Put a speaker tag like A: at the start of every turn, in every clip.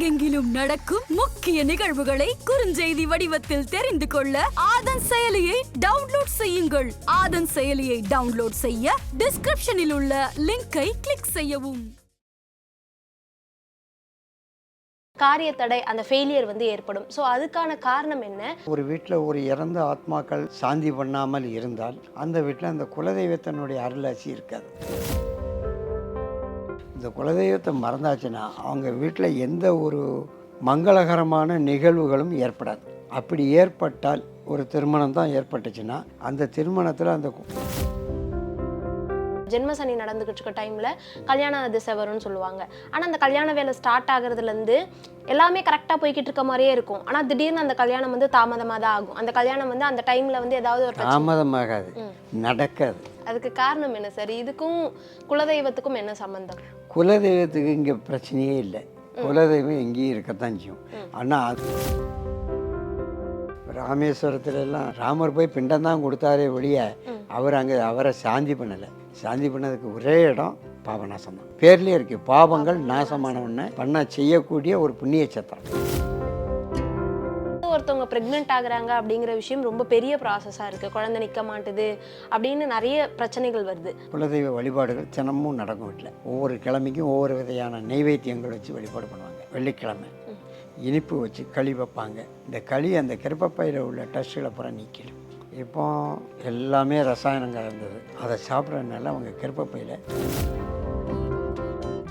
A: உலகெங்கிலும் நடக்கும் முக்கிய நிகழ்வுகளை குறுஞ்செய்தி வடிவத்தில் தெரிந்து கொள்ள ஆதன் செயலியை டவுன்லோட் செய்யுங்கள். ஆதன் செயலியை டவுன்லோட் செய்ய டிஸ்கிரிப்ஷனில் உள்ள லிங்கை கிளிக் செய்யவும்.
B: காரிய தடை அந்த ஃபெயிலியர் வந்து ஏற்படும். ஸோ அதுக்கான காரணம் என்ன?
C: ஒரு வீட்டில் ஒரு இறந்த ஆத்மாக்கள் சாந்தி பண்ணாமல் இருந்தால் அந்த வீட்டில் அந்த குலதெய்வத்தினுடைய அருளாசி இருக்காது. இந்த குலதெய்வத்தை மறந்தாச்சுன்னா அவங்க வீட்டில் எந்த ஒரு மங்களகரமான நிகழ்வுகளும் ஏற்படாது. அப்படி ஏற்பட்டால் ஒரு திருமணம் தான் ஏற்பட்டுச்சுன்னா அந்த திருமணத்தில் அந்த
B: ஜென்மசனி நடந்துகிட்டு இருக்க டைம்ல கல்யாண திசை வரும்னு சொல்லுவாங்க. ஆனா அந்த கல்யாண வேலை ஸ்டார்ட் ஆகுறதுல இருந்து எல்லாமே கரெக்டா போய்கிட்டு இருக்க மாதிரியே இருக்கும். ஆனா திடீர்னு அந்த கல்யாணம் வந்து தாமதமா தான் ஆகும். அந்த கல்யாணம் வந்து அந்த டைம்ல வந்து ஏதாவது ஒரு
C: தாமதமாகாது. நடக்காது.
B: அதுக்கு காரணம் என்ன சார்? இதுக்கும் குலதெய்வத்துக்கும் என்ன சம்பந்தம்?
C: குலதெய்வத்துக்கு இங்கே பிரச்சனையே இல்லை. குலதெய்வம் எங்கேயும் இருக்கத்தான் செய்யும். ஆனால் அது ராமேஸ்வரத்துல எல்லாம் ராமர் போய் பிண்டம் தான் கொடுத்தாரே ஒழிய அவர் அங்கே அவரை சாந்தி பண்ணலை. சாந்தி பண்ணதுக்கு ஒரே இடம் பாபநாசம் தான் பேர்லேயே இருக்கு. பாவங்கள் நாசமானவொன்னே பண்ண செய்யக்கூடிய ஒரு புண்ணிய சத்திரம்.
B: ஒருத்தவங்க பிரெக்னென்ட் ஆகுறாங்க அப்படிங்கிற விஷயம் ரொம்ப பெரிய ப்ராசஸா இருக்கு. குழந்தை நிக்க மாட்டுது அப்படின்னு நிறைய பிரச்சனைகள் வருது.
C: குலதெய்வ வழிபாடுகள் தினமும் நடக்கும் வீட்டில் ஒவ்வொரு கிழமைக்கும் ஒவ்வொரு விதையான நெய்வேத்தியங்கள் வச்சு வழிபாடு பண்ணுவாங்க. வெள்ளிக்கிழமை. இனிப்பு வச்சு களி வைப்பாங்க. இந்த களி அந்த கிருப்பப்பையில் உள்ள டஸ்ட்டுகளை பூரா நீக்கிடும். இப்போ எல்லாமே ரசாயனம் கலந்தது அதை சாப்பிட்றதுனால அவங்க கிருப்பப்பையில்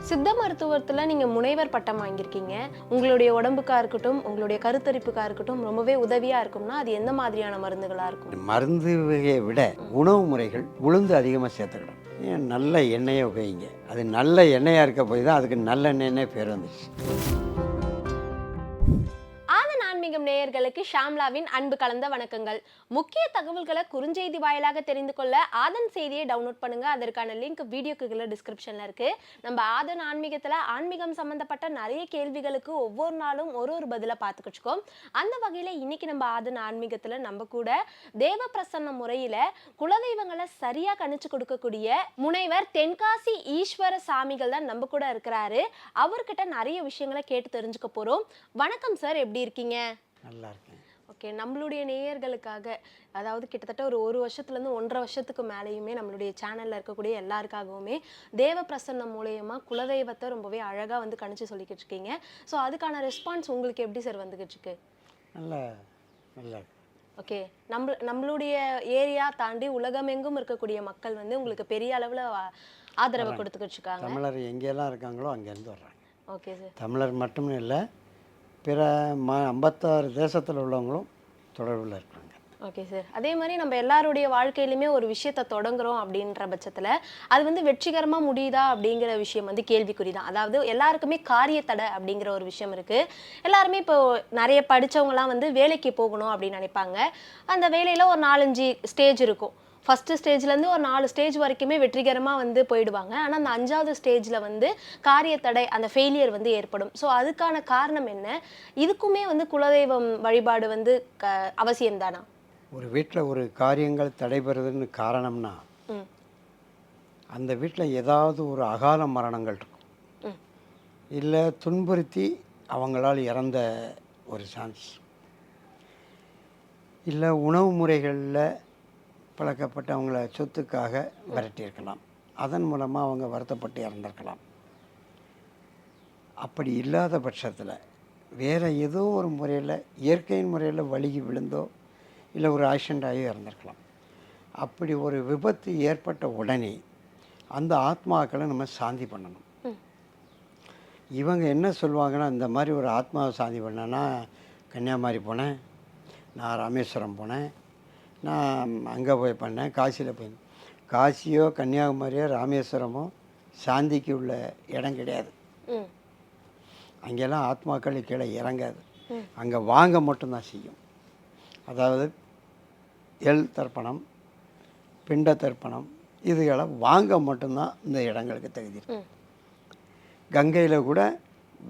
B: சித்த மருத்துவத்தில் நீங்கள் முனைவர் பட்டம் வாங்கியிருக்கீங்க. உங்களுடைய உடம்புக்காக இருக்கட்டும் உங்களுடைய கருத்தரிப்புக்காக இருக்கட்டும் ரொம்பவே உதவியாக இருக்கும்னா அது எந்த மாதிரியான மருந்துகளாக இருக்கும்?
C: மருந்துகளை விட உணவு முறைகள் உளுந்து அதிகமாக சேர்த்துக்கணும் ஏன்? நல்ல எண்ணெயை உபயோகிங்க. அது நல்ல எண்ணெயாக இருக்க போய் தான் அதுக்கு நல்ல எண்ணெய்னே பேர் வந்துச்சு
B: ஆன்மீகம் நேயர்களுக்கு ஷாம்லாவின் அன்பு கலந்த வணக்கங்கள். முக்கிய தகவல்களை குறுஞ்செய்தி வாயிலாக தெரிந்து கொள்ள ஆதன் செய்தியை டவுன்லோட் பண்ணுங்க. அதற்கான லிங்க் வீடியோக்கு கீழே டிஸ்கிரிப்ஷன்ல இருக்கு. நம்ம ஆதன் ஆன்மீகத்துல ஆன்மீகம் சம்பந்தப்பட்ட நிறைய கேள்விகளுக்கு ஒவ்வொரு நாளும் ஒரு ஒரு பதில பார்த்துக்கிச்சுக்கோம் அந்த வகையில இன்னைக்கு நம்ம ஆதன் ஆன்மீகத்துல நம்ம கூட தேவ பிரசன்ன முறையில குலதெய்வங்களை சரியா கணிச்சு கொடுக்கக்கூடிய முனைவர் தென்காசி ஈஸ்வர சாமிகள் தான் நம்ம கூட இருக்கிறாரு. அவர்கிட்ட நிறைய விஷயங்களை கேட்டு தெரிஞ்சுக்க போறோம். வணக்கம் சார் எப்படி இருக்கீங்க?
C: நல்லா இருக்கேன்
B: ஓகே நம்மளுடைய நேயர்களுக்காக அதாவது கிட்டத்தட்ட ஒரு ஒரு வருஷத்துலேருந்து ஒன்றரை வருஷத்துக்கு மேலேயுமே நம்மளுடைய சேனலில் இருக்கக்கூடிய எல்லாருக்காகவுமே தேவ பிரசன்னம் மூலயமா குலதெய்வத்தை ரொம்பவே அழகாக வந்து கணிச்சு சொல்லிக்கிட்டு இருக்கீங்க. ஸோ அதுக்கான ரெஸ்பான்ஸ் உங்களுக்கு எப்படி சார் வந்துக்கிட்டு இருக்கு?
C: நல்லா நல்லா.
B: ஓகே நம்ம நம்மளுடைய ஏரியா தாண்டி உலகமெங்கும் இருக்கக்கூடிய மக்கள் வந்து உங்களுக்கு பெரிய அளவில் ஆதரவை கொடுத்துக்கிட்டு இருக்காங்க.
C: தமிழர் எங்கெல்லாம் இருக்காங்களோ அங்கேருந்து வர்றாங்க.
B: ஓகே சார்
C: தமிழர் மட்டும் இல்லை பிற ம ஐம்பத்தாறு தேசத்தில் உள்ளவங்களும் தொடர்பில் இருக்கிறாங்க
B: ஓகே சார் அதே மாதிரி நம்ம எல்லாருடைய வாழ்க்கையிலுமே ஒரு விஷயத்தை தொடங்குறோம் அப்படின்ற பட்சத்தில் அது வந்து வெற்றிகரமாக முடியுதா அப்படிங்கிற விஷயம் வந்து கேள்விக்குறி தான். அதாவது எல்லாருக்குமே காரிய தடை அப்படிங்கிற ஒரு விஷயம் இருக்குது எல்லாருமே இப்போ நிறைய படித்தவங்களாம் வந்து வேலைக்கு போகணும் அப்படின்னு நினைப்பாங்க. அந்த வேலையில் ஒரு நாலஞ்சு ஸ்டேஜ் இருக்கும். ஃபஸ்ட்டு ஸ்டேஜ்லேருந்து ஒரு நாலு ஸ்டேஜ் வரைக்குமே வெற்றிகரமாக வந்து போயிடுவாங்க. ஆனால் அந்த அஞ்சாவது ஸ்டேஜில் வந்து காரிய தடை அந்த ஃபெயிலியர் வந்து ஏற்படும். ஸோ அதுக்கான காரணம் என்ன? இதுக்குமே வந்து குலதெய்வம் வழிபாடு வந்து க அவசியம் தானா
C: ஒரு வீட்டில் ஒரு காரியங்கள் தடைபெறுதுன்னு காரணம்னா அந்த வீட்டில் ஏதாவது ஒரு அகால மரணங்கள் இருக்கும். இல்லை துன்புறுத்தி அவங்களால் இறந்த ஒரு சான்ஸ். இல்லை உணவு முறைகளில் பழக்கப்பட்டு அவங்கள சொத்துக்காக விரட்டியிருக்கலாம். அதன் மூலமாக அவங்க வருத்தப்பட்டு இறந்திருக்கலாம். அப்படி இல்லாத பட்சத்தில் வேறு ஏதோ ஒரு முறையில் இயற்கையின் முறையில் வழுகி விழுந்தோ இல்லை ஒரு ஆக்சிடென்ட் ஆகி இறந்திருக்கலாம். அப்படி ஒரு விபத்து ஏற்பட்ட உடனே அந்த ஆத்மாக்களை நம்ம சாந்தி பண்ணணும். இவங்க என்ன சொல்லுவாங்கன்னா இந்த மாதிரி ஒரு ஆத்மாவை சாந்தி பண்ணேன்னா கன்னியாகுமரி போனேன் நான் ராமேஸ்வரம் போனேன் நான் அங்கே போய் பண்ணேன் காசியில் போய். காசியோ கன்னியாகுமரியோ ராமேஸ்வரமோ சாந்திக்கு உள்ள இடம் கிடையாது. அங்கெல்லாம் ஆத்மாக்கள் கீழே இறங்காது. அங்கே வாங்க மட்டும்தான் செய்யும். அதாவது எல் தர்ப்பணம் பிண்ட தர்ப்பணம் இதுகளை வாங்க மட்டும்தான் இந்த இடங்களுக்கு தகுதி கங்கையில் கூட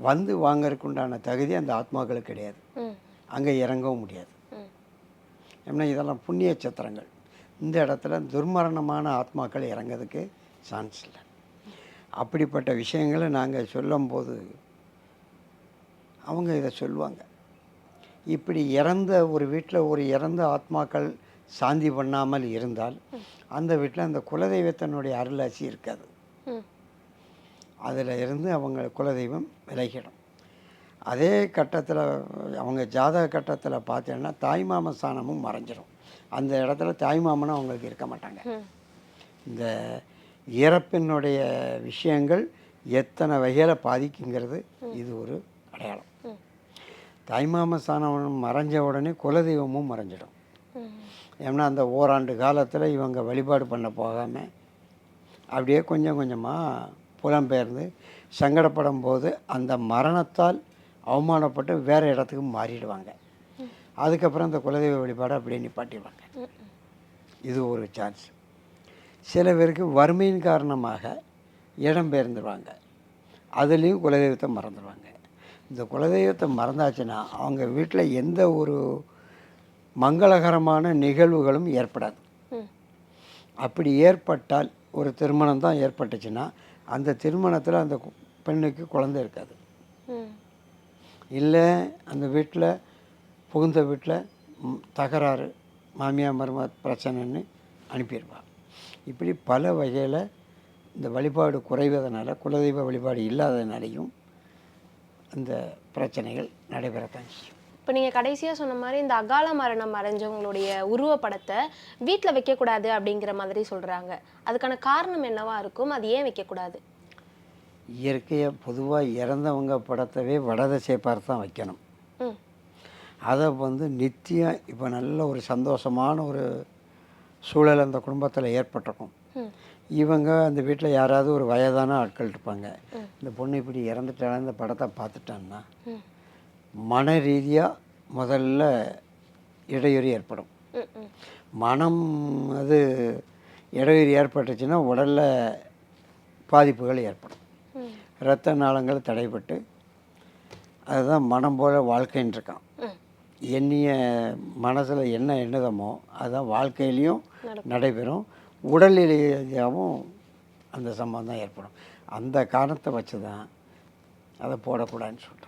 C: வந்து வாங்கறதுக்கு உண்டான தகுதி அந்த ஆத்மாக்களுக்கு கிடையாது. அங்கே இறங்கவும் முடியாது. ஏன்னா இதெல்லாம் புண்ணிய சத்திரங்கள்? இந்த இடத்துல துர்மரணமான ஆத்மாக்கள் இறங்கிறதுக்கு சான்ஸ் இல்லை. அப்படிப்பட்ட விஷயங்களை நாங்கள் சொல்லும்போது அவங்க இதை சொல்லுவாங்க. இப்படி இறந்த ஒரு வீட்டில் ஒரு இறந்த ஆத்மாக்கள் சாந்தி பண்ணாமல் இருந்தால் அந்த வீட்டில் அந்த குலதெய்வத்தினுடைய அருளாட்சி இருக்காது. அதில் இருந்து அவங்க குலதெய்வம் விலகிடும். அதே கட்டத்தில் அவங்க ஜாதக கட்டத்தில் பார்த்தீங்கன்னா தாய்மாம ஸ்தானமும் மறைஞ்சிரும். அந்த இடத்துல தாய்மாமனும் அவங்களுக்கு இருக்க மாட்டாங்க. இந்த இறப்பினுடைய விஷயங்கள் எத்தனை வகையில் பாதிக்குங்கிறது இது ஒரு அடையாளம். தாய்மாம ஸ்தானம் மறைஞ்ச உடனே குலதெய்வமும் மறைஞ்சிடும். ஏன்னா அந்த ஓராண்டு காலத்தில் இவங்க வழிபாடு பண்ண போகாமல் அப்படியே கொஞ்சம் கொஞ்சமாக புலம்பெயர்ந்து சங்கடப்படும் போது அந்த மரணத்தால் அவமானப்பட்டு வேறு இடத்துக்கு மாறிடுவாங்க. அதுக்கப்புறம் அந்த குலதெய்வ வழிபாடு அப்படியே நிப்பாட்டிடுவாங்க. இது ஒரு சான்ஸ் சில பேருக்கு வறுமையின் காரணமாக இடம் பெயர்ந்துருவாங்க. அதுலேயும் குலதெய்வத்தை மறந்துடுவாங்க இந்த குலதெய்வத்தை மறந்தாச்சுன்னா அவங்க வீட்டில் எந்த ஒரு மங்களகரமான நிகழ்வுகளும் ஏற்படாது. அப்படி ஏற்பட்டால் ஒரு திருமணம் தான் ஏற்பட்டுச்சுன்னா அந்த திருமணத்தில் அந்த பெண்ணுக்கு குழந்தை இருக்காது. இல்லை அந்த வீட்டில் புகுந்த வீட்டில் தகராறு மாமியார் மரும பிரச்சனைன்னு அனுப்பிடுவாள் இப்படி பல வகையில் இந்த வழிபாடு குறைவதனால குலதெய்வ வழிபாடு இல்லாதனாலையும் அந்த பிரச்சனைகள் நடைபெறத்தான் செய்யும்.
B: இப்போ நீங்கள் கடைசியாக சொன்ன மாதிரி இந்த அகால மரணம் அடைஞ்சவங்களுடைய உருவப்படத்தை வீட்டில் வைக்கக்கூடாது அப்படிங்கிற மாதிரி சொல்கிறாங்க அதுக்கான காரணம் என்னவாக இருக்கும்? அது ஏன் வைக்கக்கூடாது?
C: இயற்கையாக பொதுவாக இறந்தவங்க படத்தவே வடதிசை பார்த்து தான் வைக்கணும். அதை வந்து நித்தியம் இப்போ நல்ல ஒரு சந்தோஷமான ஒரு சூழல் அந்த குடும்பத்தில் ஏற்பட்டிருக்கும். இவங்க அந்த வீட்டில் யாராவது ஒரு வயதான ஆட்கள் இருப்பாங்க. இந்த பொண்ணு இப்படி இறந்துட்டாலும் இந்த படத்தை பார்த்துட்டான்னா மன ரீதியாக முதல்ல இடையூறு ஏற்படும். மனம் அது இடையூறு ஏற்பட்டுச்சுன்னா உடலில் பாதிப்புகள் ஏற்படும்.
B: ம்
C: இரத்த நாளங்கள் தடைபட்டு அதுதான் மனம் போல
B: ம்.
C: எண்ணிய மனசில் என்ன எண்ணுதமோ அதுதான் வாழ்க்கையிலையும் நடைபெறும். உடலிலேயாவும் அந்த சம்பந்தம் ஏற்படும். அந்த காரணத்தை வச்சு தான் அதை போடக்கூடாதுன்னு சொல்கிறது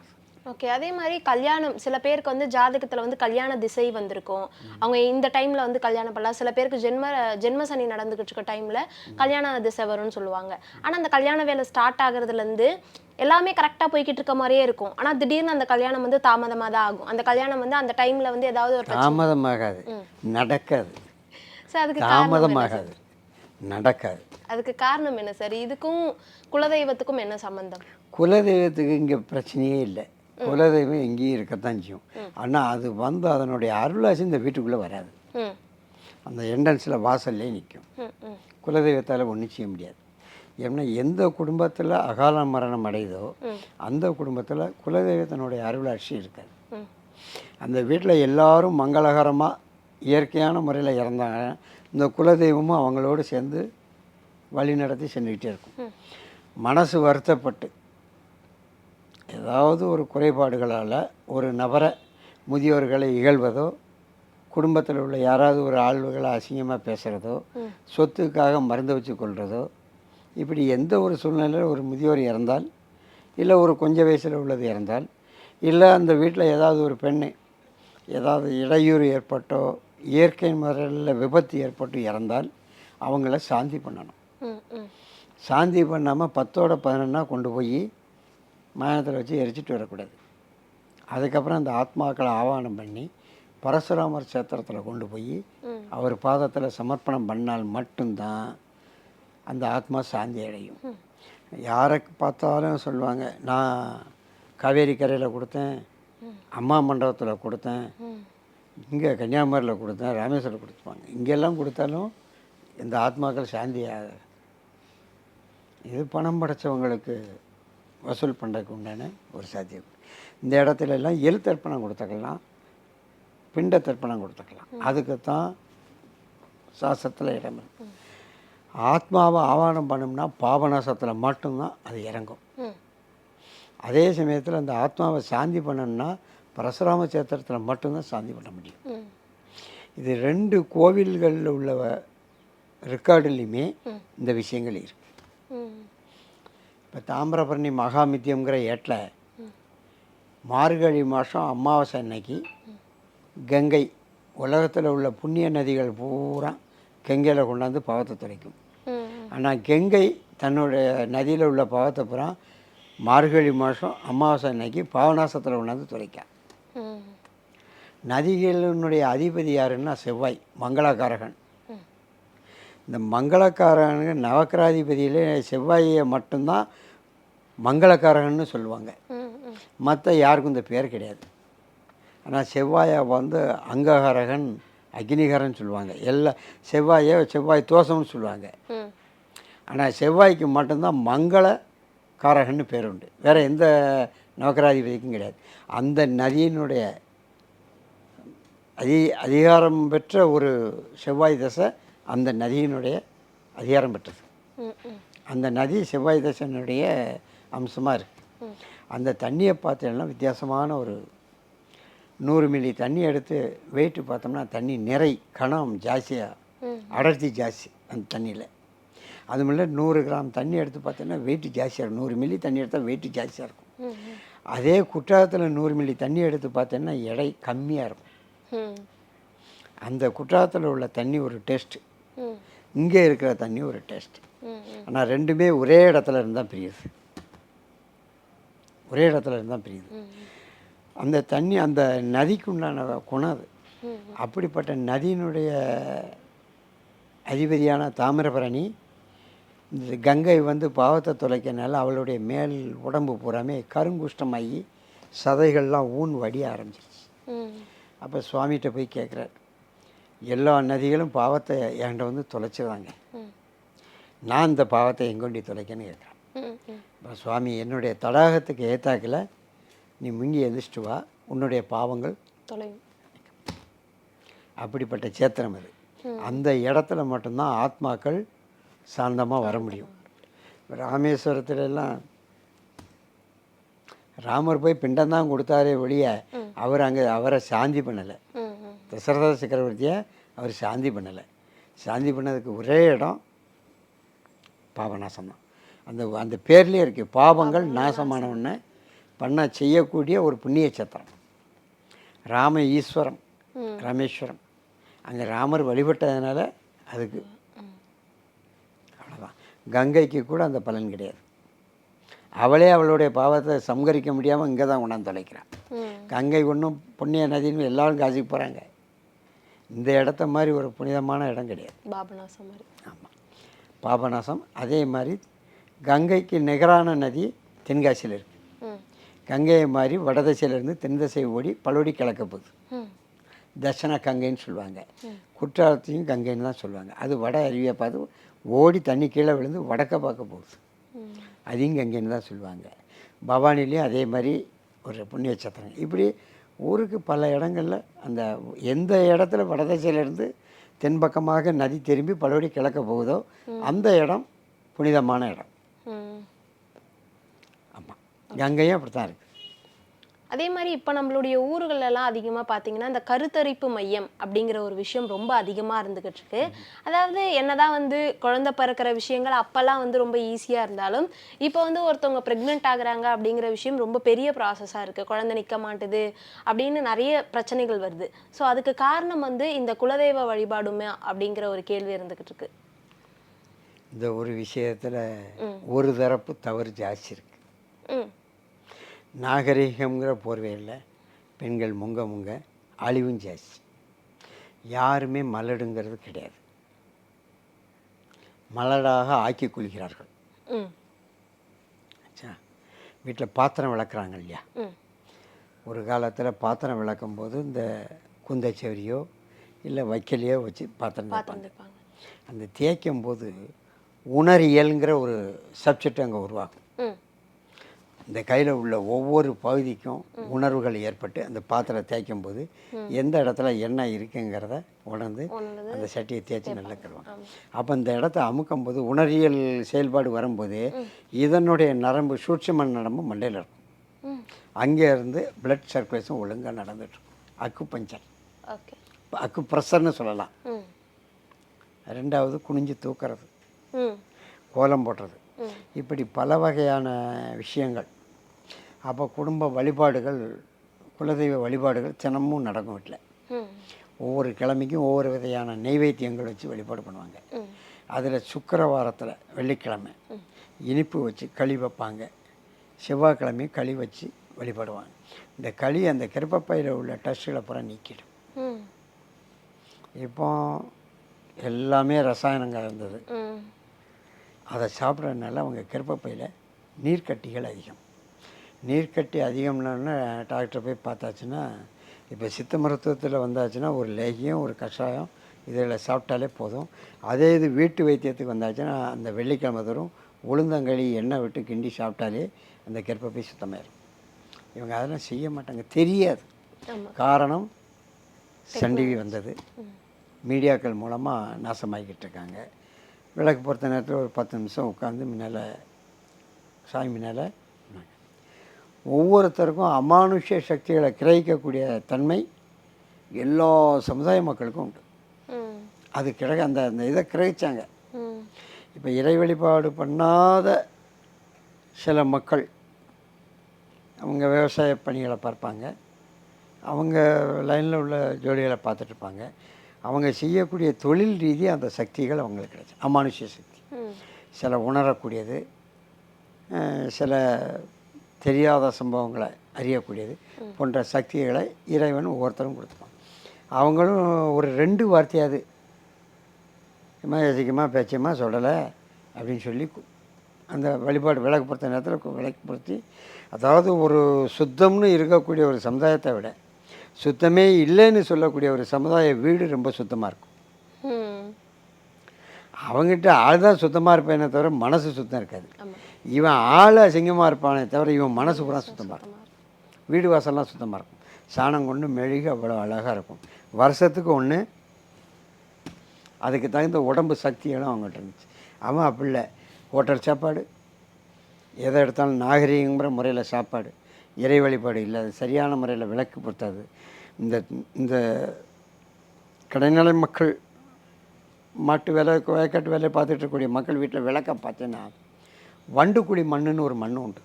B: ஓகே அதே மாதிரி கல்யாணம் சில பேருக்கு வந்து ஜாதகத்துல வந்து கல்யாண திசை வந்திருக்கும். அவங்க இந்த டைம்ல வந்து கல்யாணம் பண்ணலாம். சில பேருக்கு ஜென்ம ஜென்ம சனி நடந்துகிட்டு இருக்க டைம்ல கல்யாண திசை வரும்னு சொல்லுவாங்க. ஆனா அந்த கல்யாண வேலை ஸ்டார்ட் ஆகுறதுல இருந்து எல்லாமே கரெக்டா போய்கிட்டு இருக்க மாதிரியே இருக்கும். ஆனா திடீர்னு அந்த கல்யாணம் வந்து தாமதமா தான் ஆகும். அந்த கல்யாணம் வந்து அந்த டைம்ல வந்து ஏதாவது ஒரு
C: தாமதமாகாது. நடக்காது.
B: சார் அதுக்கு
C: தாமதமாகாது. நடக்காது.
B: அதுக்கு காரணம் என்ன சார்? இதுக்கும் குலதெய்வத்துக்கும் என்ன சம்பந்தம்?
C: குலதெய்வத்துக்கு இங்கே பிரச்சனையே இல்லை. குலதெய்வம் எங்கேயும் இருக்கத்தான் செய்யும். ஆனால் அது வந்து அதனுடைய அருளாசி இந்த வீட்டுக்குள்ளே வராது. அந்த என்ட்ரன்ஸில் வாசல்லே நிற்கும். குலதெய்வத்தால் ஒன்றும் செய்ய முடியாது. ஏன்னா எந்த குடும்பத்தில் அகால மரணம் அடையுதோ அந்த குடும்பத்தில் குலதெய்வத்தினுடைய அருளாட்சி இருக்காது. அந்த வீட்டில் எல்லாரும் மங்களகரமாக இயற்கையான முறையில் இறந்தாங்க. இந்த குலதெய்வமும் அவங்களோடு சேர்ந்து வழி நடத்தி சென்றுக்கிட்டே இருக்கும். மனசு வருத்தப்பட்டு ஏதாவது ஒரு குறைபாடுகளால் ஒரு நபரை முதியோர்களை இகழ்வதோ குடும்பத்தில் உள்ள யாராவது ஒரு ஆள்வுகளை அசிங்கமாக பேசுகிறதோ சொத்துக்காக மருந்து வச்சு கொள்றதோ இப்படி எந்த ஒரு சூழ்நிலையில் ஒரு முதியோர் இறந்தால் இல்லை ஒரு கொஞ்ச வயசில் உள்ளது இறந்தால் இல்லை அந்த வீட்டில் ஏதாவது ஒரு பெண்ணு ஏதாவது இடையூறு ஏற்பட்டோ இயற்கை முறையில் விபத்து ஏற்பட்டு இறந்தால் அவங்கள சாந்தி பண்ணணும். சாந்தி பண்ணாமல் பத்தோட பதினொன்னா கொண்டு போய் மயானத்தில் வச்சு எரிச்சிட்டு வரக்கூடாது. அதுக்கப்புறம் அந்த ஆத்மாக்களை ஆவானம் பண்ணி பரசுராமர் சேத்திரத்தில் கொண்டு போய். அவர் பாதத்தில் சமர்ப்பணம் பண்ணால் மட்டும்தான் அந்த ஆத்மா சாந்தி அடையும். யாரை பார்த்தாலும் சொல்லுவாங்க நான் காவேரி கரையில் கொடுத்தேன் அம்மா மண்டபத்தில் கொடுத்தேன் இங்கே கன்னியாகுமரியில் கொடுத்தேன் ராமேஸ்வரம் கொடுத்துப்பாங்க இங்கெல்லாம் கொடுத்தாலும் இந்த ஆத்மாக்கள் சாந்தி ஆகாது. இது பணம் படைச்சவங்களுக்கு வசூல் பண்ணுறதுக்கு உண்டான ஒரு சாத்தியம். இந்த இடத்துல எல்லாம் எல் தர்ப்பணம் கொடுத்துக்கலாம். பிண்ட தர்ப்பணம் கொடுத்துக்கலாம். அதுக்கு தான் சாஸ்திரத்தில் இடம் இருக்கு. ஆத்மாவை ஆவானம் பண்ணோம்னா பாபநாசத்தில் மட்டும்தான் அது இறங்கும். அதே சமயத்தில் அந்த ஆத்மாவை சாந்தி பண்ணணும்னா பரசுராம சேத்திரத்தில் மட்டும்தான் சாந்தி பண்ண முடியும். இது ரெண்டு கோவில்களில் உள்ள ரெக்கார்டுலேயுமே இந்த விஷயங்கள் இருக்கு.
B: ம்.
C: இப்போ தாமிரபரணி மகாமித்தியம்ங்கிற ஏட்டில் மார்கழி மாதம் அமாவாசை அன்னைக்கு கங்கை உலகத்தில் உள்ள புண்ணிய நதிகள் பூரா கங்கையில் கொண்டாந்து பாவத்தை துடைக்கும். ஆனால் கங்கை தன்னுடைய நதியில் உள்ள பாவத்தை பூரா மார்கழி மாதம் அமாவாசை அன்னைக்கு பாவநாசத்தில் கொண்டாந்து துடைக்கும்.
B: ம்.
C: நதிகளினுடைய அதிபதி யாருன்னா செவ்வாய் மங்களகாரகன் இந்த மங்களக்காரனுக்கு நவக்கிராதிபதியிலே செவ்வாயை மட்டும்தான் மங்களக்காரகன்னு சொல்லுவாங்க. மற்ற யாருக்கும் இந்த பேர் கிடையாது. ஆனால் செவ்வாயை வந்து அங்ககாரகன் அக்னிகாரன் சொல்லுவாங்க. எல்லா செவ்வாயை செவ்வாய் தோஷம்னு சொல்லுவாங்க. ஆனால் செவ்வாய்க்கு மட்டும்தான் மங்கள காரகன்னு பேர் உண்டு. வேறு எந்த நவக்கிராதிபதிக்கும் கிடையாது. அந்த நதியினுடைய அதி அதிகாரம் பெற்ற ஒரு செவ்வாய் தசை அந்த நதியினுடைய அதிகாரம் பெற்றது. அந்த நதி செவ்வாய் தசையினுடைய அம்சமாக இருக்குது அந்த தண்ணியை பார்த்தீங்கன்னா வித்தியாசமான ஒரு நூறு மில்லி தண்ணி எடுத்து வெயிட்டு பார்த்தோம்னா தண்ணி நிறை கணம் ஜாஸ்தியாக அடர்த்தி ஜாஸ்தி அந்த தண்ணியில். அது மேலே நூறு கிராம் தண்ணி எடுத்து பார்த்தோன்னா வெயிட் ஜாஸ்தியாக இருக்கும். நூறு மில்லி தண்ணி எடுத்தால் வெயிட் ஜாஸ்தியாக இருக்கும். அதே குற்றாலத்தில் நூறு மில்லி தண்ணி எடுத்து பார்த்தோன்னா எடை கம்மியாக இருக்கும். அந்த குற்றாலத்தில் உள்ள தண்ணி ஒரு டேஸ்ட்டு இங்கே இருக்கிற தண்ணி ஒரு டேஸ்ட். ஆனால் ரெண்டுமே ஒரே இடத்துல இருந்தால் பிரியுது. ஒரே இடத்துல இருந்தால் பிரியுது. அந்த தண்ணி அந்த நதிக்கு உண்டான குணம் அது. அப்படிப்பட்ட நதியினுடைய அதிபதியான தாமிரபரணி இந்த கங்கை வந்து பாவத்தை தொலைக்கனால அவளுடைய மேல் உடம்பு பூராமே கருங்குஷ்டமாகி சதைகள்லாம் ஊன் வடிய ஆரம்பிச்சிருச்சு. அப்போ சுவாமிகிட்ட போய் கேட்குறார் எல்லா நதிகளும் பாவத்தை என்கிட்ட வந்து தொலைச்சிருவாங்க
B: ம்.
C: நான் இந்த பாவத்தை எங்கொண்டி தொலைக்கன்னு கேட்குறேன். அப்ப சுவாமி என்னுடைய தடாகத்துக்கு ஏத்தாக்கில் நீ முங்கி எந்திரிச்சிட்டு வா உன்னுடைய பாவங்கள்
B: தொலையும்
C: அப்படிப்பட்ட சேத்திரம் அது. அந்த இடத்துல மட்டும்தான் ஆத்மாக்கள் சாந்தமாக வர முடியும். ராமேஸ்வரத்துல எல்லாம் ராமர் போய் பிண்டம் தான் கொடுத்தாரே ஒழிய அவர் அங்கே அவரை சாந்தி பண்ணலை. தசரத சக்கரவர்த்தியை அவர் சாந்தி பண்ணலை. சாந்தி பண்ணதுக்கு ஒரே இடம் பாபநாசம் தான் அந்த அந்த பேர்லேயே இருக்குது பாவங்கள் நாசமானவொன்னே பண்ண செய்யக்கூடிய ஒரு புண்ணிய சத்திரம். ராம ஈஸ்வரம் ராமேஸ்வரம். அங்கே ராமர் வழிபட்டதுனால அதுக்கு அவ்வளோதான் கங்கைக்கு கூட அந்த பலன் கிடையாது. அவளே அவளுடைய பாவத்தை சம்கரிக்க முடியாமல் இங்கே தான் கொண்டாந்து தொலைக்கிறான். கங்கை ஒன்றும் புண்ணிய நதின்னு எல்லாரும் காசிக்கு போகிறாங்க இந்த இடத்த மாதிரி ஒரு புனிதமான இடம் கிடையாது.
B: பாபநாசம் மாதிரி.
C: ஆமாம் பாபநாசம் அதே மாதிரி கங்கைக்கு நிகரான நதி தென்காசியில் இருக்குது கங்கையை மாதிரி வடதிசையிலேருந்து தென்திசை ஓடி பலோடி கிழக்க போகுது. தட்சண கங்கைன்னு சொல்லுவாங்க. குற்றாலத்தையும் கங்கைன்னு தான் சொல்லுவாங்க. அது வட அருவியை பார்த்து ஓடி தண்ணி கீழே விழுந்து வடக்க பார்க்க போகுது. அதையும் கங்கைன்னு தான் சொல்லுவாங்க. பவானிலையும் அதே மாதிரி ஒரு புண்ணிய சத்திரம். இப்படி ஊருக்கு பல இடங்களில் அந்த எந்த இடத்துல வடதிசையிலேருந்து தென்பக்கமாக நதி திரும்பி பலபடி கிழக்க போகுதோ அந்த இடம் புனிதமான இடம். ஆமாம் கங்கையும் அப்படி தான் இருக்குது
B: அதே மாதிரி இப்போ நம்மளுடைய ஊர்கள் எல்லாம் அதிகமாக பார்த்தீங்கன்னா இந்த கருத்தரிப்பு மையம் அப்படிங்கிற ஒரு விஷயம் ரொம்ப அதிகமாக இருந்துகிட்டு இருக்கு அதாவது என்னதான் வந்து குழந்தை பிறக்கிற விஷயங்கள் அப்போல்லாம் வந்து ரொம்ப ஈஸியாக இருந்தாலும் இப்போ வந்து ஒருத்தவங்க ப்ரெக்னென்ட் ஆகுறாங்க அப்படிங்கிற விஷயம் ரொம்ப பெரிய ப்ராசஸாக இருக்குது குழந்தை நிற்க மாட்டுது அப்படின்னு நிறைய பிரச்சனைகள் வருது. ஸோ அதுக்கு காரணம் வந்து இந்த குலதெய்வ வழிபாடுமே அப்படிங்கிற ஒரு கேள்வி இருந்துகிட்டு இருக்கு
C: இந்த ஒரு விஷயத்தில் ஒரு தரப்பு தவறு ஜாஸ்தி இருக்குது
B: ம்.
C: நாகரிகங்கிற போர்வையில் பெண்கள் முங்க முங்க அழிவும் ஜாஸ்தி. யாருமே மலடுங்கிறது கிடையாது. மலடாக ஆக்கி கொள்கிறார்கள். ஆச்சா வீட்டில் பாத்திரம் விளக்குறாங்க இல்லையா? ஒரு காலத்தில் பாத்திரம் விளக்கும் போது இந்த குந்தச்சேரியோ இல்லை வைக்கலையோ வச்சு பாத்திரம்
B: வந்துப்பாங்க
C: அந்த தேய்க்கும் போது உணரியல்ங்கிற ஒரு சப்ஜெக்ட் அங்கே உருவாகும். இந்த கையில் உள்ள ஒவ்வொரு பகுதிக்கும் உணர்வுகள் ஏற்பட்டு அந்த பாத்திரம் தேய்க்கும் போது எந்த இடத்துல எண்ணெய் இருக்குங்கிறத உணர்ந்து அந்த சட்டியை தேய்ச்சி நல்லா கழுவாங்க அப்போ இந்த இடத்த அமுக்கும் போது உணரியல் செயல்பாடு வரும்போது இதனுடைய நரம்பு சூட்சும நரம்பு மண்டையில் இருக்கும். அங்கே இருந்து பிளட் சர்க்குலேஷன் ஒழுங்காக நடந்துட்டுருக்கும் அக்கு பஞ்சர் அக்கு ப்ரெஷர்னு சொல்லலாம். ரெண்டாவது குனிஞ்சு தூக்குறது. கோலம் போடுறது இப்படி பல வகையான விஷயங்கள். அப்போ குடும்ப வழிபாடுகள் குலதெய்வ வழிபாடுகள் தினமும் நடக்கும் வீட்டில் ஒவ்வொரு கிழமைக்கும் ஒவ்வொரு விதையான நெய்வேத்தியங்கள் வச்சு வழிபாடு பண்ணுவாங்க. அதில் சுக்கிரவாரத்தில் வெள்ளிக்கிழமை இனிப்பு வச்சு களி வைப்பாங்க. செவ்வாய்க்கிழமையும் களி வச்சு வழிபடுவாங்க. இந்த களி அந்த கருப்பப்பையில் உள்ள டஸ்ட்டுகளை பூரா நீக்கிடும். இப்போ எல்லாமே ரசாயனங்கள் இருந்தது. அதை சாப்பிட்றதுனால அவங்க கருப்பப்பையில் நீர்க்கட்டிகள் அதிகம். நீர்க்கட்டி அதிகம்னா டாக்டர் போய் பார்த்தாச்சுன்னா இப்போ சித்த மருத்துவத்தில் வந்தாச்சுன்னா ஒரு லேகியம் ஒரு கஷாயம் இதில் சாப்பிட்டாலே போதும். அதே இது வீட்டு வைத்தியத்துக்கு வந்தாச்சுன்னா அந்த வெள்ளிக்கிழமை தரும் உளுந்தங்களி எண்ணெய் விட்டு கிண்டி சாப்பிட்டாலே அந்த கர்ப்பப்பை சுத்தமாயிரும். இவங்க அதெல்லாம் செய்ய மாட்டாங்க. தெரியாது. காரணம் சன் டிவி வந்தது. மீடியாக்கள் மூலமாக நாசமாகிக்கிட்டு இருக்காங்க. விளக்கு பொறுத்த நேரத்தில் ஒரு பத்து நிமிஷம் உட்காந்து முன்னால் சாமி முன்னால். ஒவ்வொருத்தருக்கும் அமானுஷ்ய சக்திகளை கிரகிக்கக்கூடிய தன்மை எல்லா சமுதாய மக்களுக்கும் உண்டு. அது கிரக அந்த அந்த இதை கிரகிச்சாங்க. இப்போ இறை வழிபாடு பண்ணாத சில மக்கள் அவங்க விவசாய பணிகளை பார்ப்பாங்க. அவங்க லைனில் உள்ள ஜோடிகளை பார்த்துட்டு இருப்பாங்க. அவங்க செய்யக்கூடிய தொழில் ரீதியாக அந்த சக்திகள் அவங்களுக்கு கிடைச்சு. அமானுஷ்ய சக்தி. சில உணரக்கூடியது சில தெரியாத சம்பவங்களை அறியக்கூடியது போன்ற சக்திகளை இறைவன் ஒவ்வொருத்தரும் கொடுத்துப்பான். அவங்களும் ஒரு ரெண்டு வார்த்தையாது ஏமா யோசிக்கமா பேச்சியமா சொல்லலை அப்படின்னு சொல்லி அந்த வழிபாடு விளக்கு பொறுத்த நேரத்தில் கு- விளக்கு பொருத்தி அதாவது ஒரு சுத்தம்னு இருக்கக்கூடிய ஒரு சமுதாயத்தை விட சுத்தமே இல்லைன்னு சொல்லக்கூடிய ஒரு சமுதாய வீடு ரொம்ப சுத்தமாக இருக்கும். அவங்ககிட்ட ஆள் தான் சுத்தமாக இருப்பேனே தவிர மனசு சுத்தம் இருக்காது. இவன் ஆள் அசிங்கமாக இருப்பானே தவிர இவன் மனசு பூரா சுத்தமாக இருக்கும். வீடு வாசல்லாம் சுத்தமாக இருக்கும். சாணம் கொண்டு மெழுகி அவ்வளோ அழகாக இருக்கும். வருஷத்துக்கு ஒன்று அதுக்கு தகுந்த உடம்பு சக்திகளும் அவங்ககிட்ட இருந்துச்சு. அவன் அப்படி இல்லை. ஹோட்டல் சாப்பாடு எதை எடுத்தாலும் நாகரீகங்கிற முறையில் சாப்பாடு. இறை வழிபாடு இல்லை அது சரியான முறையில் விளக்கு பொறுத்தாது. இந்த இந்த கடைநிலை மக்கள் மாட்டு வேலை வயக்காட்டு வேலையை பார்த்துட்டு இருக்கக்கூடிய மக்கள் வீட்டில் விளக்க பார்த்தீங்கன்னா வண்டுக்குழி மண்ணுன்னு ஒரு மண் உண்டு.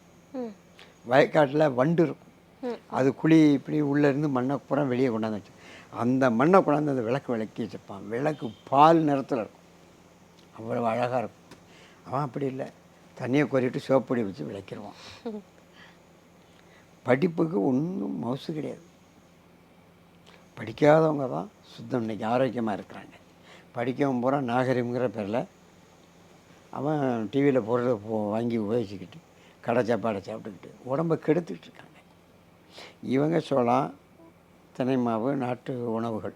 C: வயக்காட்டில் வண்டு இருக்கும். அது குழி இப்படி உள்ளே இருந்து மண்ணை பூரா வெளியே கொண்டாந்து வச்சு அந்த மண்ணை கொண்டாந்து அந்த விளக்கு விளக்கி வச்சுருப்பான் விளக்கு பால் நிறத்தில் இருக்கும். அவ்வளோ அழகாக இருக்கும். அவன் அப்படி இல்லை. தண்ணியை கொறிட்டு சோப்பொடி வச்சு விளக்கிடுவான். படிப்புக்கு ஒன்றும் மவுசு கிடையாது. படிக்காதவங்க தான் சுத்தம் இன்னைக்கு ஆரோக்கியமாக இருக்கிறாங்க. படிக்கவும் பூரா நாகரிகங்கிற பேரில். அவன் டிவியில் போடுறத போ வாங்கி உபயோகிச்சுக்கிட்டு கடை சாப்பாடை சாப்பிட்டுக்கிட்டு உடம்பை கெடுத்துக்கிட்டு இருக்காங்க. இவங்க சோளம் தினை மாவு நாட்டு உணவுகள்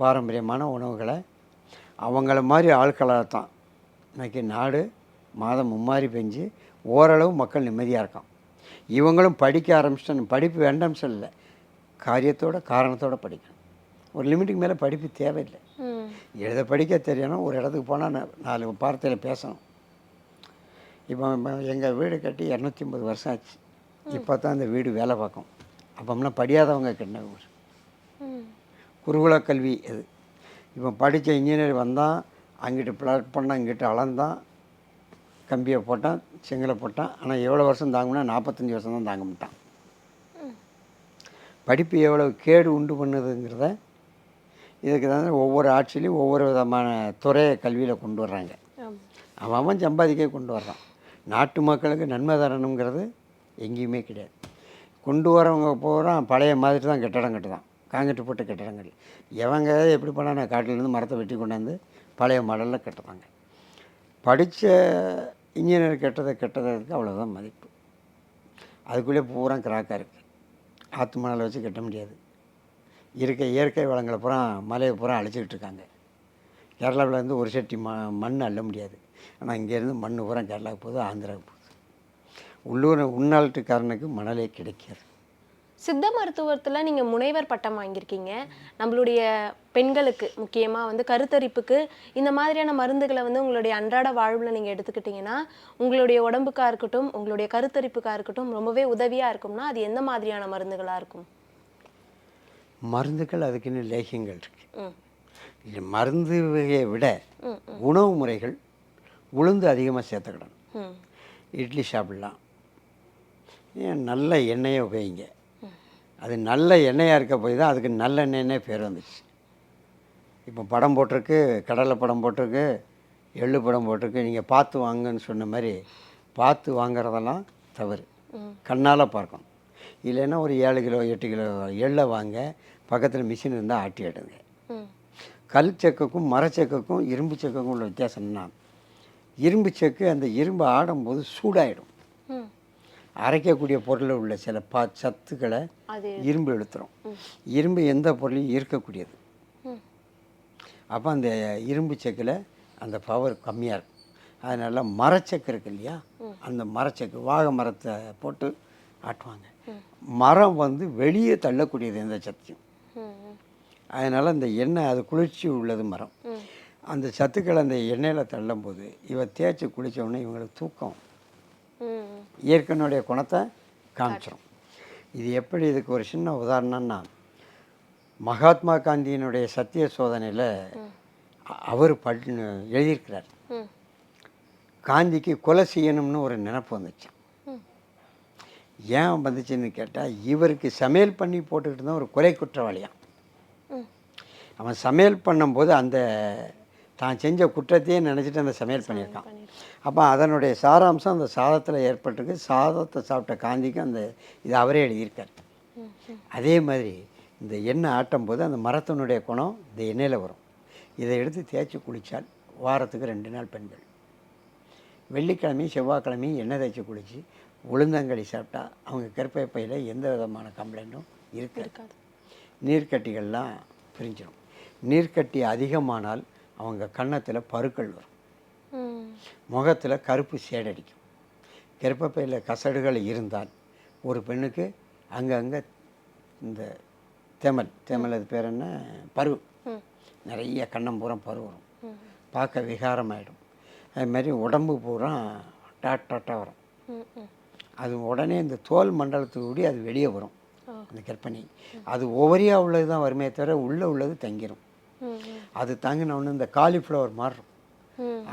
C: பாரம்பரியமான உணவுகளை அவங்கள மாதிரி ஆட்களாக தான். இன்னைக்கு நாடு மாதம் மும்மாரி பெஞ்சு ஓரளவு மக்கள் நிம்மதியாக இருக்கான். இவங்களும் படிக்க ஆரம்பிச்சிட்டு படிப்பு வேண்டாம் சொல்லலை. காரியத்தோட காரணத்தோட படிக்கணும். ஒரு லிமிட்டுக்கு மேலே படிப்பு தேவையில்லை. எழுத படிக்க தெரியணும். ஒரு இடத்துக்கு போனால் நாலு வார்த்தையில் பேசணும். இப்போ எங்கள் வீடு கட்டி இரநூத்தி ஐம்பது வருஷம் ஆச்சு. இப்போ தான் இந்த வீடு வேலை பார்க்கும். அப்போம்னா படியாதவங்க கட்டின
B: ம்.
C: குருகுல கல்வி இது இப்போ படித்த இன்ஜினியர் வந்தான் அங்கிட்டு பிளாட் பண்ணான் இங்கிட்டு அளந்தான். கம்பியை போட்டான் செங்கலை போட்டான். ஆனால் எவ்வளோ வருஷம் தாங்கும்னா நாற்பத்தஞ்சு வருஷம் தான் தாங்க மாட்டான் படிப்பு எவ்வளவு கேடு உண்டு பண்ணுதுங்கிறத இதுக்கு தான் ஒவ்வொரு ஆட்சியிலையும் ஒவ்வொரு விதமான துறையை கல்வியில் கொண்டு வர்றாங்க. அவன் அவன் சம்பாதிக்க கொண்டு வர்றான். நாட்டு மக்களுக்கு நன்மை தரணுங்கிறது எங்கேயுமே கிடையாது. கொண்டு வரவங்க பூரா பழைய மாதிரி தான் கட்டடம் கட்டுதான். காங்கிரீட் போட்ட கட்டடங்கள். எவங்க எப்படி பண்ணா காட்டிலேருந்து மரத்தை வெட்டி கொண்டாந்து பழைய மாடலில் கட்டுறாங்க. படித்த இன்ஜினியர் கெட்டதை கெட்டதுக்கு அவ்வளோதான் மதிப்பு. அதுக்குள்ளே பூரா கிராக்காக இருக்குது ஆற்று மணலை வச்சு கட்ட முடியாது. இருக்க இயற்கை வளங்களை பூரா மலையை பூரா அழிச்சிக்கிட்டு இருக்காங்க. கேரளாவில் இருந்து ஒரு செட்டி ம மண் அள்ள முடியாது. ஆனால் இங்கேருந்து மண் பூரா கேரளாவுக்கு போகுது ஆந்திராவுக்கு போகுது. உள்ளூர் உள்நாட்டுக்காரனுக்கு மணலே கிடைக்காது.
B: சித்த மருத்துவத்தில் நீங்கள் முனைவர் பட்டம் வாங்கியிருக்கீங்க. நம்மளுடைய பெண்களுக்கு முக்கியமாக வந்து கருத்தரிப்புக்கு இந்த மாதிரியான மருந்துகளை வந்து உங்களுடைய அன்றாட வாழ்வில் நீங்கள் எடுத்துக்கிட்டிங்கன்னா உங்களுடைய உடம்புக்காக இருக்கட்டும் உங்களுடைய கருத்தரிப்புக்காக இருக்கட்டும் ரொம்பவே உதவியாக இருக்கும்னா அது எந்த மாதிரியான மருந்துகளாக இருக்கும்?
C: மருந்துகள் அதுக்குன்னு லேகியங்கள் இருக்குது
B: ம்.
C: இது மருந்து வகையை விட உணவு முறைகள் உளுந்து அதிகமாக சேர்த்துக்கிடணும்.
B: ம்.
C: இட்லி சாப்பிடலாம். ஏன் நல்ல எண்ணெயை உபயோகிங்க. அது நல்ல எண்ணெயாக இருக்க போய் தான் அதுக்கு நல்ல எண்ணெய்னே பேர் வந்துச்சு. இப்போ படம் போட்டிருக்கு கடலை படம் போட்டிருக்கு எள்ளு படம் போட்டிருக்கு நீங்கள் பார்த்து வாங்கன்னு சொன்ன மாதிரி பார்த்து வாங்குறதெல்லாம் தவறு. கண்ணால் பார்க்கணும். இல்லைன்னா ஒரு ஏழு கிலோ எட்டு கிலோ எள்ளை வாங்க பக்கத்தில் மிஷின் இருந்தால் ஆட்டி எடுங்க. கல் செக்குக்கும் மரச்செக்குக்கும் இரும்பு செக்குக்கும் உள்ள வித்தியாசம்னா இரும்பு செக்கு அந்த இரும்பு ஆடும்போது சூடாயிடும். அரைக்கக்கூடிய பொருளில் உள்ள சில பா சத்துக்களை இரும்பு இழுத்துரும் இரும்பு எந்த பொருளையும் ஈர்க்கக்கூடியது.
B: ம்.
C: அப்போ அந்த இரும்பு செக்கில் அந்த பவர் கம்மியாக இருக்கும். அதனால மரச்செக்கு இருக்கு இல்லையா? அந்த மரச்செக்கு வாகை மரத்தை போட்டு ஆட்டுவாங்க. மரம் வந்து வெளியே தள்ளக்கூடியது எந்த சத்தையும் அதனால் அந்த எண்ணெய் அது குளிர்ச்சி உள்ளது மரம். அந்த சத்துக்கள் அந்த எண்ணெயில் தள்ளும்போது இவ தேய்ச்சி குளிச்ச உடனே இவங்களுக்கு தூக்கம் இயற்கையினுடைய குணத்தை காமிச்சிடும் இது எப்படி இதுக்கு ஒரு சின்ன உதாரணம்னா மகாத்மா காந்தியினுடைய சத்திய சோதனையில் அவர் பட் எழுதியிருக்கிறார். காந்திக்கு கொலை செய்யணும்னு ஒரு நினப்பு வந்துச்சு. ஏன் வந்துச்சுன்னு கேட்டால் இவருக்கு சமையல் பண்ணி போட்டுக்கிட்டு தான் ஒரு கொலை குற்றவாளியாம்.
B: ம்.
C: அவன் சமையல் பண்ணும்போது அந்த தான் செஞ்ச குற்றத்தையே நினச்சிட்டு அந்த சமையல் பண்ணியிருக்கான். அப்போ அதனுடைய சாராம்சம் அந்த சாதத்தில் ஏற்பட்டிருக்கு. சாதத்தை சாப்பிட்ட காந்திக்கு அந்த இது அவரே எழுதியிருக்கார். அதே மாதிரி இந்த எண்ணெய் ஆட்டும் போது அந்த மரத்தினுடைய குணம் இந்த எண்ணெயில் வரும். இதை எடுத்து தேய்ச்சி குளித்தால் வாரத்துக்கு ரெண்டு நாள் பெண்கள். வெள்ளிக்கிழமையும் செவ்வாய்க்கிழமையும் எண்ணெய் தேய்ச்சி குளித்து உளுந்தங்களி சாப்பிட்டா அவங்க கருப்பைப்பையில் எந்த விதமான கம்ப்ளைண்ட்டும் இருக்காது.
B: இருக்காது.
C: நீர்க்கட்டிகள்லாம் பிரிஞ்சிடும் நீர்க்கட்டி அதிகமானால் அவங்க கன்னத்தில் பருக்கள் வரும். முகத்தில் கருப்பு சேடடிக்கும். கர்ப்பப்பையில் கசடுகள் இருந்தால் ஒரு பெண்ணுக்கு அங்கங்கே இந்த தேமல் தேமல் அது பேர் என்ன? பரு. நிறைய கண்ணம் பூரா வரும். பார்க்க விகாரமாயிடும். அது மாதிரி உடம்பு பூரா டாட் டாட்டாக வரும். அது உடனே இந்த தோல் மண்டலத்துக்கு கூடி அது வெளியே வரும். அந்த கற்பனை அது ஒவ்வொரியாக உள்ளது தான் வருமே தவிர உள்ளே உள்ளது தங்கிரும்.
B: ம் ம்
C: அது தங்கின உடனே இந்த காலிஃப்ளவர் மாறும்.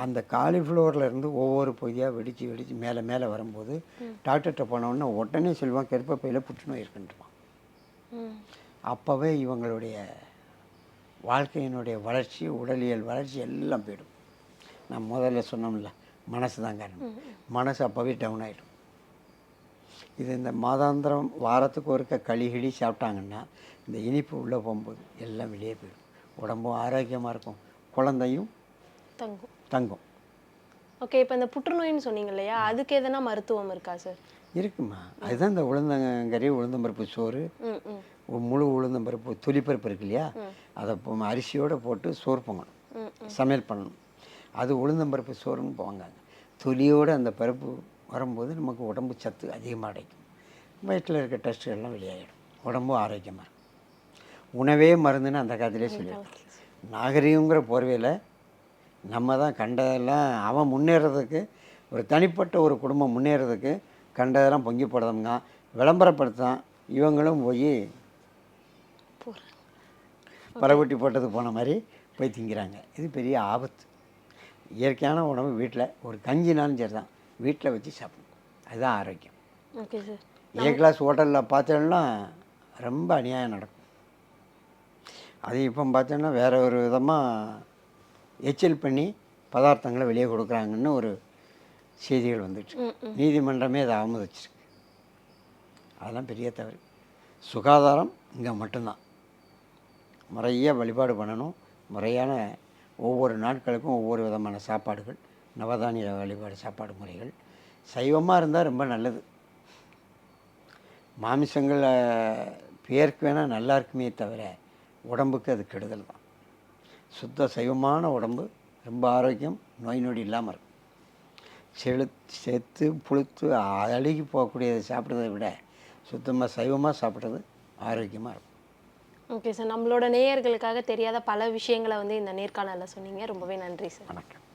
C: அந்த காலிஃப்ளவரில் இருந்து ஒவ்வொரு பொதியாக வெடித்து வெடித்து மேலே மேலே வரும்போது டாக்டர்கிட்ட போன உடனே சொல்லுவான் கர்ப்பப்பையில் புற்றுநோய் இருக்குன்ட்டுவான்.
B: ம்.
C: அப்போவே இவங்களுடைய வாழ்க்கையினுடைய வளர்ச்சி உடலியல் வளர்ச்சி எல்லாம் போயிடும். நான் முதல்ல சொன்னோம்ல மனசு தான் காரணம் மனசு அப்போவே டவுன் ஆகிடும் இது இந்த மாதாந்திரம் வாரத்துக்கு ஒருக்க களி கிளி சாப்பிட்டாங்கன்னா இந்த இனிப்பு உள்ளே போகும்போது எல்லாம் வெளியே போயிடும். உடம்பும் ஆரோக்கியமாக இருக்கும். குழந்தையும்
B: தங்கும்.
C: தங்கும்.
B: ஓகே இப்போ இந்த புற்றுநோயின்னு சொன்னீங்க இல்லையா அதுக்கு எதனா மருத்துவம் இருக்கா சார்
C: இருக்குமா அதுதான் இந்த உளுந்தங்கறி உளுந்தம்பருப்பு சோறு முழு உளுந்தம்பருப்பு துளிப்பருப்பு இருக்கு இல்லையா? அதை அரிசியோடு போட்டு சோறு பொங்கணும். சமையல் பண்ணணும். அது உளுந்தம்பருப்பு சோறுன்னு போவாங்க தொலியோடு அந்த பருப்பு வரும்போது நமக்கு உடம்பு சத்து அதிகமாக அடைக்கும். வயிற்றில் இருக்க டெஸ்ட் எல்லாம் வெளியாகிடும் உடம்பும் ஆரோக்கியமாக இருக்கும். உணவே மருந்துன்னு அந்த காலத்திலே சொல்லியிருக்காங்க. நாகரிகங்கிற போர்வையில் நம்ம தான் கண்டதெல்லாம் அவன் முன்னேறதுக்கு ஒரு தனிப்பட்ட ஒரு குடும்பம் முன்னேறதுக்கு கண்டதெல்லாம் பொங்கி போடுறதுங்க விளம்பரப்படுத்தான் இவங்களும் போய் பறகுட்டி போட்டது போன மாதிரி போய் திங்கிறாங்க. இது பெரிய ஆபத்து. இயற்கையான உணவு வீட்டில் ஒரு கஞ்சினாலும் சரி தான் வீட்டில் வச்சு சாப்பிடணும். அதுதான் ஆரோக்கியம்.
B: Okay sir.
C: ஏ கிளாஸ் ஹோட்டலில் பார்த்தோம்னா ரொம்ப அநியாயம் நடக்கும். அது இப்போ பார்த்தோன்னா வேற ஒரு விதமாக எச்சல் பண்ணி பதார்த்தங்களை வெளியே கொடுக்குறாங்கன்னு ஒரு செய்திகள் வந்துட்டு நீதிமன்றமே அதை ஆமதிச்சிருக்கு அதெல்லாம் பெரிய தவறு. சுகாதாரம் இங்கே மட்டும்தான். முறையாக வழிபாடு பண்ணணும். முறையான ஒவ்வொரு நாட்களுக்கும் ஒவ்வொரு விதமான சாப்பாடுகள் நவதானிய வழிபாடு சாப்பாடு முறைகள். சைவமாக இருந்தால் ரொம்ப நல்லது. மாமிசங்கள் பேருக்கு வேணால் நல்லா இருக்குமே தவிர உடம்புக்கு அது கெடுதல் தான். சுத்த சைவமான உடம்பு ரொம்ப ஆரோக்கியம் நோய் நொடி இல்லாமல் இருக்கும். செழு செத்து புழுத்து அழுகி போகக்கூடியதை சாப்பிட்றதை விட சுத்தமாக சைவமாக சாப்பிட்றது ஆரோக்கியமாக இருக்கும்.
B: Okay sir. நம்மளோட நேயர்களுக்காக தெரியாத பல விஷயங்களை வந்து இந்த நேர்காணலில் சொன்னீங்க. ரொம்பவே நன்றி சார்.
C: வணக்கம்.